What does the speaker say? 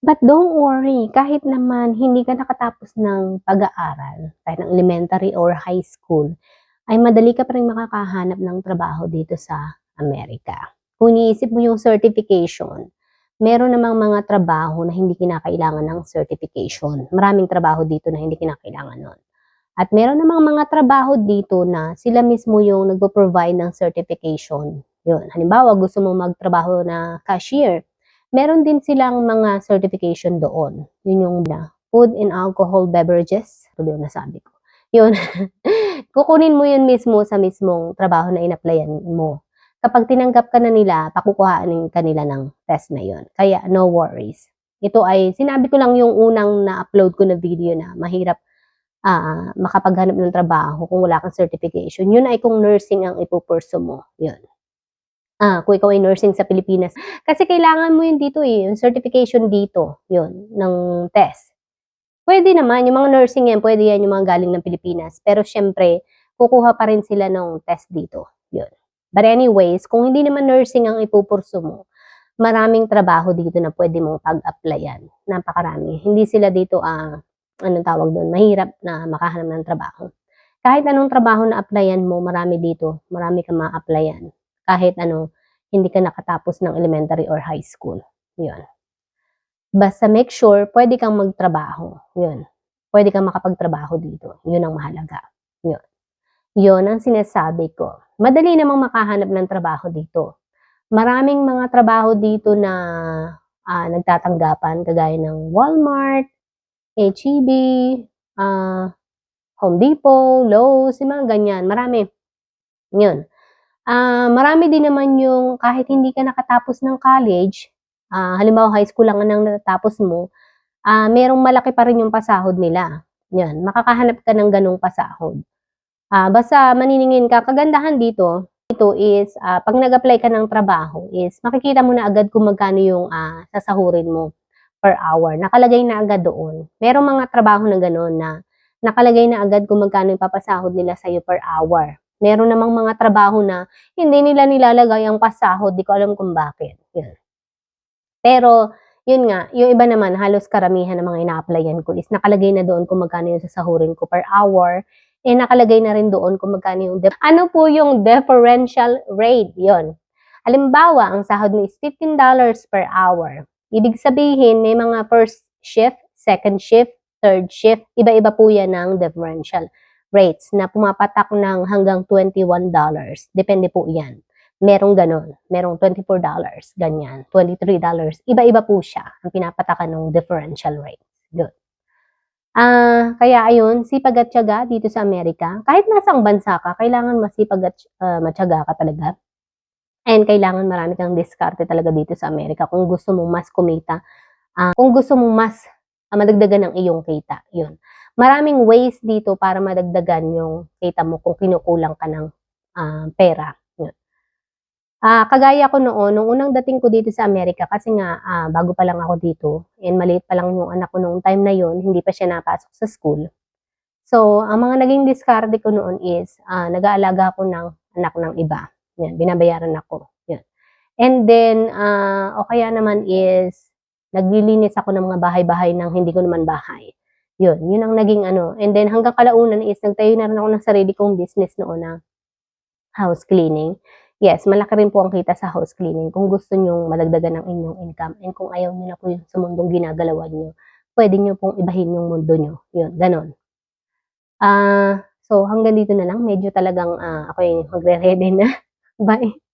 But don't worry, kahit naman hindi ka nakatapos ng pag-aaral, kahit ng elementary or high school, ay madali ka pa rin makakahanap ng trabaho dito sa Amerika. Kung iniisip mo yung certification, meron namang mga trabaho na hindi kinakailangan ng certification. Maraming trabaho dito na hindi kinakailangan nun. At meron namang mga trabaho dito na sila mismo yung nagpo-provide ng certification. Yun. Halimbawa, gusto mo magtrabaho na cashier, meron din silang mga certification doon. Yun yung na food and alcohol beverages. Ito yung nasabi ko. Yun. Kukunin mo yun mismo sa mismong trabaho na in-applyan mo. Kapag tinanggap ka na nila, pakukuhaan ka nila ng test na yun. Kaya no worries. Ito ay, sinabi ko lang yung unang na-upload ko na video na mahirap ah makapaghanap ng trabaho kung wala kang certification. Yun ay kung nursing ang ipupurso mo. Yun. Ah, kung ikaw ay nursing sa Pilipinas. Kasi kailangan mo yun dito eh, yung certification dito, yun, ng test. Pwede naman, yung mga nursing yan, pwede yan yung mga galing ng Pilipinas. Pero syempre, kukuha pa rin sila ng test dito. Yun. But anyways, kung hindi naman nursing ang ipupurso mo, maraming trabaho dito na pwede mong pag-applyan. Napakarami. Hindi sila dito, ah, anong tawag doon, mahirap na makahanap ng trabaho. Kahit anong trabaho na applyan mo, marami dito, marami ka ma-applyan kahit ano, hindi ka nakatapos ng elementary or high school. Yun. Basta make sure, pwede kang magtrabaho. Yun. Pwede kang makapagtrabaho dito. Yun ang mahalaga. Yun. Yun ang sinasabi ko. Madali namang makahanap ng trabaho dito. Maraming mga trabaho dito na ah, nagtatanggapan, kagaya ng Walmart, HEB, ah, Home Depot, Lowe's, yung mga ganyan. Marami. Yun. Ah, marami din naman yung kahit hindi ka nakatapos ng college, ah, halimbawa high school lang ang natatapos mo, ah, merong malaki pa rin yung pasahod nila. Yan, makakahanap ka ng ganong pasahod. Ah, basta maniningin ka, kagandahan dito, dito is, ah, pag nag-apply ka ng trabaho, is makikita mo na agad kung magkano yung ah, sasahurin mo per hour. Nakalagay na agad doon. Merong mga trabaho na gano'n na nakalagay na agad kung magkano yung papasahod nila sa'yo per hour. Meron namang mga trabaho na hindi nila nilalagay ang pasahod, di ko alam kung bakit. Yun. Pero, yun nga, yung iba naman, halos karamihan ng mga ina-applyan ko is nakalagay na doon kung magkano yung sasahurin ko per hour. Eh, nakalagay na rin doon kung magkano yung... ano po yung differential rate? Yun. Halimbawa, ang sahod mo is $15 per hour. Ibig sabihin, may mga first shift, second shift, third shift. Iba-iba po yan ng differential rates na pumapatak ng hanggang $21. Depende po yan. Merong ganon. Merong $24, ganyan. $23. Iba-iba po siya ang pinapatakan ng differential rate. Good. Ah, kaya ayun, sipag at tiyaga dito sa Amerika. Kahit nasang bansa ka, kailangan masipag at uh, matyaga ka talaga. And kailangan marami kang diskarte talaga dito sa Amerika kung gusto mong mas kumita. ah, kung gusto mong mas ah, madagdagan ng iyong kita. Yun maraming ways dito para madagdagan yung kita mo kung kinukulang ka ng ah, pera. Yun. Ah, kagaya ko noon, nung unang dating ko dito sa Amerika, kasi nga ah, bago pa lang ako dito, and maliit pa lang yung anak ko noong time na yon, hindi pa siya napasok sa school. So, ang mga naging discard ko noon is, ah, nag-aalaga ako ng anak ng iba. Yan, binabayaran ako. Yan. And then, ah, o kaya naman is, naglilinis ako ng mga bahay-bahay ng hindi ko naman bahay. Yun, yun ang naging ano. And then hanggang kalaunan is nagtayo na rin ako ng sarili kong business noon na house cleaning. Yes, malaki rin po ang kita sa house cleaning kung gusto nyo madagdagan ng inyong income and kung ayaw nyo na po yung sa mundong ginagalawan nyo, pwede nyo pong ibahin yung mundo nyo. Yun, ganon. Ah, uh, so hanggang dito na lang. Medyo talagang uh, ako yung magre-ready na. Bye.